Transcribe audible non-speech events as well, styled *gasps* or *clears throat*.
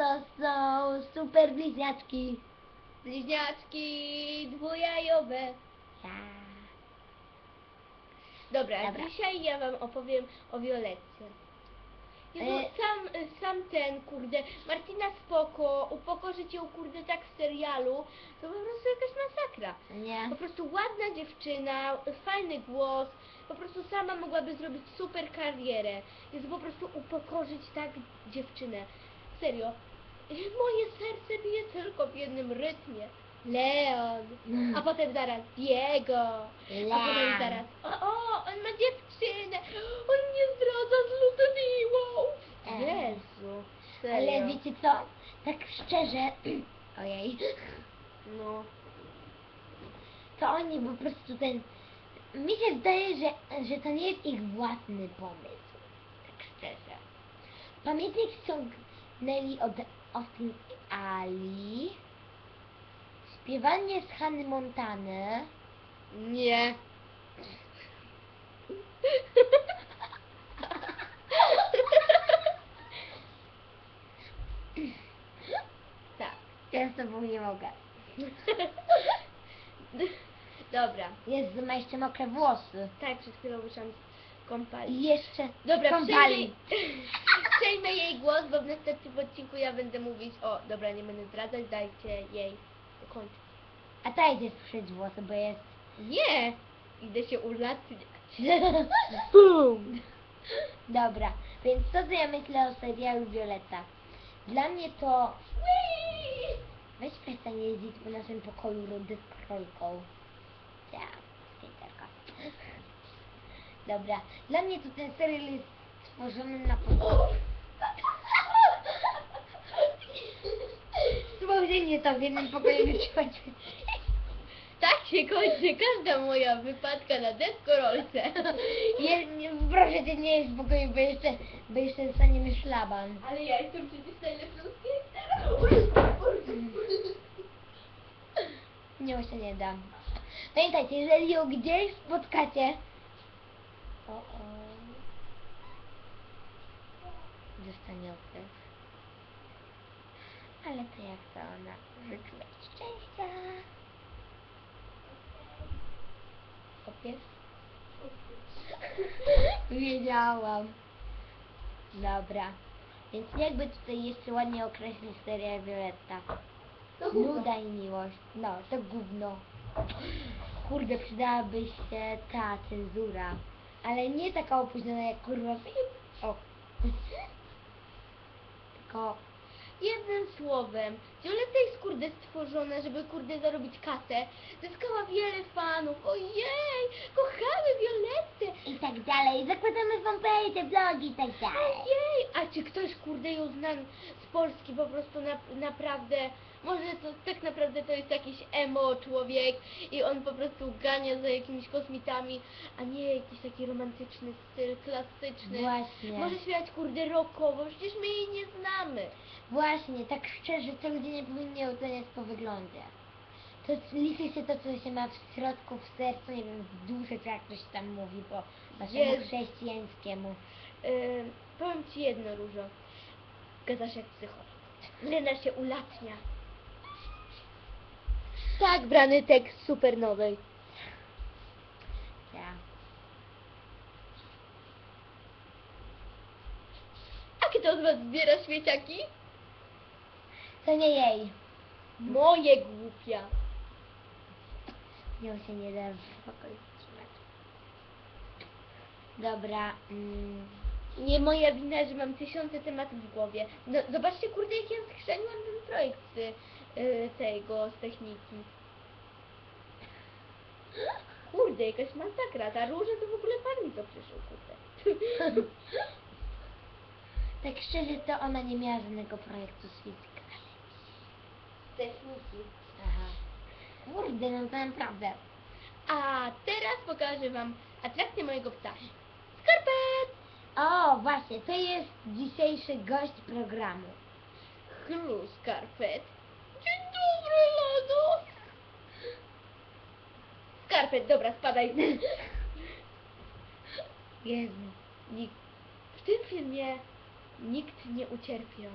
To są super bliźniaczki. Bliźniaczki dwujajowe. Ja. Dobra, Dobra. dzisiaj ja wam opowiem o Violetce. Jezu, E. sam, sam ten, kurde, Martina spoko, upokorzyć ją, kurde, tak w serialu, to po prostu jakaś masakra. Nie? Po prostu ładna dziewczyna, fajny głos, po prostu sama mogłaby zrobić super karierę. Jest po prostu upokorzyć tak dziewczynę. Serio. Moje serce bije tylko w jednym rytmie. Leon. A *laughs* potem zaraz Diego. A potem zaraz. O, o, on ma dziewczynę. On mnie zdradza z Ludowiłą. Em. Jezu. Serio. Ale wiecie co? Tak szczerze, *clears throat* ojej, No. to oni po prostu ten... Mi się zdaje, że, że to nie jest ich własny pomysł. Tak szczerze. Pamiętnik ściągnęli od I Ali. Śpiewanie z Hanny Montany. Nie. tak. Ja z tobą nie mogę. Dobra. Jezu, ma jeszcze mokre włosy. Tak, przed chwilą wyszłam z kąpali. I jeszcze Dobra, kąpali. przejmę, przejmę jej głos, bo w następnym odcinku ja będę mówić o... Dobra, nie będę zdradzać, dajcie jej kończyć. A ta idzie sprzeć włosy, bo jest... Nie! Idę się ulatniać. Boom! *laughs* Dobra, więc co ja myślę o serialu Violeta? Dla mnie to... Weź przestań jeździć po naszym pokoju deskorolką. Ja, skaterka. Dobra, dla mnie to ten serial jest stworzony na podstawie... Spojrzenie to w jednym pokoju wytrzymać. Tak się kończy każda moja wypadka na deskorolce. Je, nie, proszę cię, nie jest w pokoju, bo jeszcze, bo jeszcze dostaniemy szlaban. Ale ja jestem przecież najlepszą skaterą. Nie, się nie da. Pamiętajcie, jeżeli ją gdzieś spotkacie... O, o. Zostanie okres. Ale to jak to ona życzy mieć szczęścia. Kopiesz? *laughs* Wiedziałam. Dobra. Więc jakby tutaj jeszcze ładnie określić serial Violetta. Nuda i miłość. No, to gówno. Kurde, przydałaby się ta cenzura. Ale nie taka opóźniona jak kurwa film. O. *laughs* Tylko Jednym słowem, Violetta jest kurde stworzona, żeby kurde zarobić kasę. Zyskała wiele fanów. Ojej, kochamy Violettę. i tak dalej. Zakładamy fanpage, vlogi i tak dalej. Ojej, a czy ktoś kurde ją zna z Polski po prostu na, naprawdę, może to tak naprawdę to jest jakiś emo człowiek i on po prostu gania za jakimiś kosmitami, a nie jakiś taki romantyczny styl, klasyczny. Właśnie. Może śpiewać kurde rockowo, przecież my jej nie znamy. Właśnie, tak szczerze, to ludzie nie powinni oceniać po wyglądzie. To liczy się to, co się ma w środku, w sercu, nie wiem, w duszy, czy jak ktoś tam mówi po naszemu chrześcijańskiemu. Yy, powiem Ci jedno, Różo. Gadasz jak psycholog. Lena się ulatnia. Tak, brany tekst super nowej. Ja. A kto od Was zbiera świeciaki? To nie jej. Moje głupia. Nią się nie da w spokoju trzymać. Dobra. Mm, Nie moja wina, że mam tysiące tematów w głowie. No, zobaczcie, kurde, jak ja skrzeniłam ten projekt z yy, tego, z techniki. *gasps* Kurde, jakaś masakra. Ta róża to w ogóle pan mi to przyszył, kurde. *laughs* tak szczerze, to ona nie miała żadnego projektu z fizyki. Z techniki. Aha. Kurde, no to naprawdę. A teraz pokażę Wam atrakcję mojego psa. Skarpet! O, właśnie, to jest dzisiejszy gość programu. Hello, Skarpet. Dzień dobry, Lado. Skarpet, dobra, spadaj. Jezu. Nikt, w tym filmie nikt nie ucierpiał.